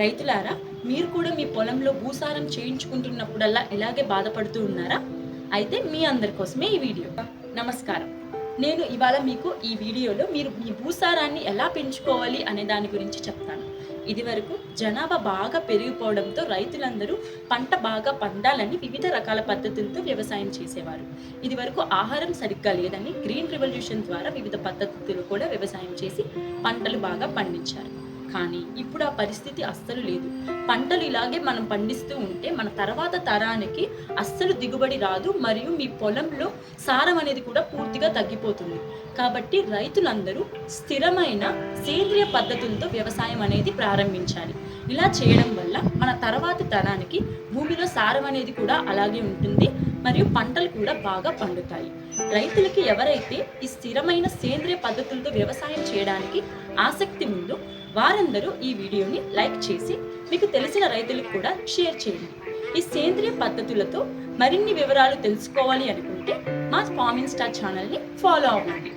రైతులారా మీరు కూడా మీ పొలంలో భూసారం చేయించుకుంటున్నప్పుడల్లా ఇలాగే బాధపడుతూ ఉన్నారా? అయితే మీ అందరి కోసమే ఈ వీడియో. నమస్కారం. నేను ఇవాళ మీకు ఈ వీడియోలో మీరు మీ భూసారాన్ని ఎలా పెంచుకోవాలి అనే దాని గురించి చెప్తాను. ఇదివరకు జనాభా బాగా పెరిగిపోవడంతో రైతులందరూ పంట బాగా పండాలని వివిధ రకాల పద్ధతులతో వ్యవసాయం చేసేవారు. ఇదివరకు ఆహారం సరిగ్గా లేదని గ్రీన్ రెవల్యూషన్ ద్వారా వివిధ పద్ధతులు కూడా వ్యవసాయం చేసి పంటలు బాగా పండించారు. కానీ ఇప్పుడు ఆ పరిస్థితి అస్సలు లేదు. పంటలు ఇలాగే మనం పండిస్తూ ఉంటే మన తర్వాత తరానికి అస్సలు దిగుబడి రాదు మరియు మీ పొలంలో సారం అనేది కూడా పూర్తిగా తగ్గిపోతుంది. కాబట్టి రైతులందరూ స్థిరమైన సేంద్రియ పద్ధతులతో వ్యవసాయం అనేది ప్రారంభించాలి. ఇలా చేయడం వల్ల మన తర్వాతి తరానికి భూమిలో సారం అనేది కూడా అలాగే ఉంటుంది. మరియు పంటలు కూడా బాగా పండుతాయి. రైతులకి ఎవరైతే ఈ స్థిరమైన సేంద్రియ పద్ధతులతో వ్యవసాయం చేయడానికి ఆసక్తి ఉందో వారందరూ ఈ వీడియోని లైక్ చేసి మీకు తెలిసిన రైతులకు కూడా షేర్ చేయండి. ఈ సేంద్రియ పద్ధతులతో మరిన్ని వివరాలు తెలుసుకోవాలి అనుకుంటే మా ఫార్మింగ్ స్టార్ ఛానల్ని ఫాలో అవ్వండి.